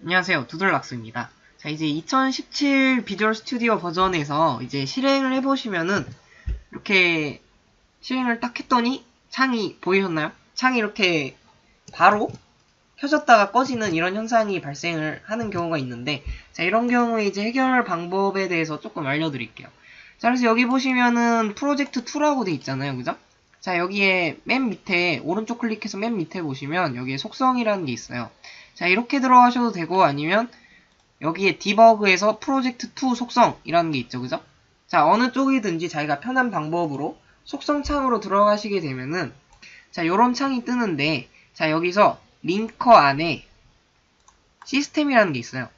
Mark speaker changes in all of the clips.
Speaker 1: 안녕하세요. 두들락스입니다. 자, 이제 2017 비주얼 스튜디오 버전에서 이제 실행을 해보시면은 이렇게 실행을 딱 했더니 창이 보이셨나요? 창이 이렇게 바로 켜졌다가 꺼지는 이런 현상이 발생을 하는 경우가 있는데 자, 이런 경우에 이제 해결 방법에 대해서 조금 알려드릴게요. 자, 그래서 여기 보시면은 프로젝트 2라고 돼 있잖아요. 그죠? 자, 여기에 맨 밑에 오른쪽 클릭해서 맨 밑에 보시면 여기에 속성이라는 게 있어요. 자, 이렇게 들어가셔도 되고 아니면 여기에 디버그에서 프로젝트 2 속성이라는 게 있죠. 그죠? 자, 어느 쪽이든지 자기가 편한 방법으로 속성 창으로 들어가시게 되면은 자, 요런 창이 뜨는데 자, 여기서 링커 안에 시스템이라는 게 있어요.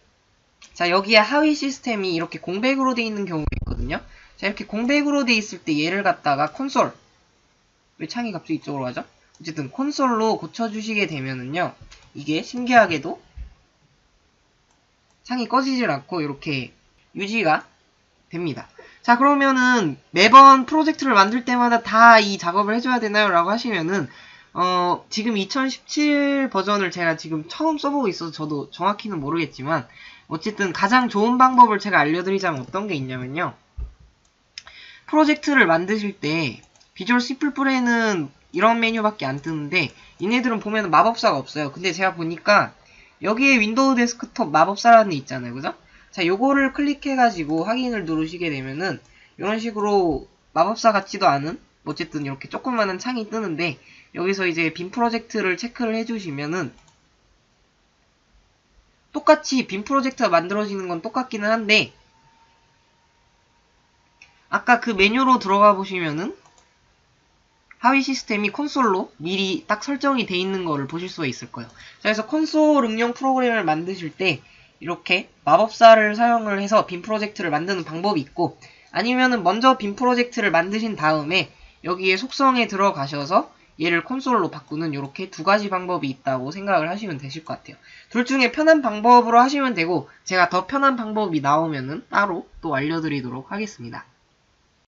Speaker 1: 자, 여기에 하위 시스템이 이렇게 공백으로 돼 있는 경우가 있거든요. 자, 이렇게 공백으로 돼 있을 때 얘를 갖다가 콘솔 왜 창이 갑자기 이쪽으로 가죠? 어쨌든 콘솔로 고쳐주시게 되면은요. 이게 신기하게도 창이 꺼지질 않고 이렇게 유지가 됩니다. 자 그러면은 매번 프로젝트를 만들 때마다 다 이 작업을 해줘야 되나요? 라고 하시면은 어 지금 2017 버전을 제가 지금 처음 써보고 있어서 저도 정확히는 모르겠지만 어쨌든 가장 좋은 방법을 제가 알려드리자면 어떤 게 있냐면요. 프로젝트를 만드실 때 비주얼 C++ 에는 이런 메뉴밖에 안 뜨는데 얘네들은 보면 마법사가 없어요. 근데 제가 보니까 여기에 윈도우 데스크톱 마법사라는 게 있잖아요. 그죠? 자, 요거를 클릭해가지고 확인을 누르시게 되면은 이런 식으로 마법사 같지도 않은 어쨌든 이렇게 조그마한 창이 뜨는데 여기서 이제 빔 프로젝트를 체크를 해주시면은 똑같이 빔 프로젝트가 만들어지는 건 똑같기는 한데 아까 그 메뉴로 들어가 보시면은 하위 시스템이 콘솔로 미리 딱 설정이 돼 있는 거를 보실 수가 있을 거예요. 그래서 콘솔 응용 프로그램을 만드실 때 이렇게 마법사를 사용을 해서 빔 프로젝트를 만드는 방법이 있고 아니면은 먼저 빔 프로젝트를 만드신 다음에 여기에 속성에 들어가셔서 얘를 콘솔로 바꾸는 이렇게 두 가지 방법이 있다고 생각을 하시면 되실 것 같아요. 둘 중에 편한 방법으로 하시면 되고 제가 더 편한 방법이 나오면은 따로 또 알려드리도록 하겠습니다.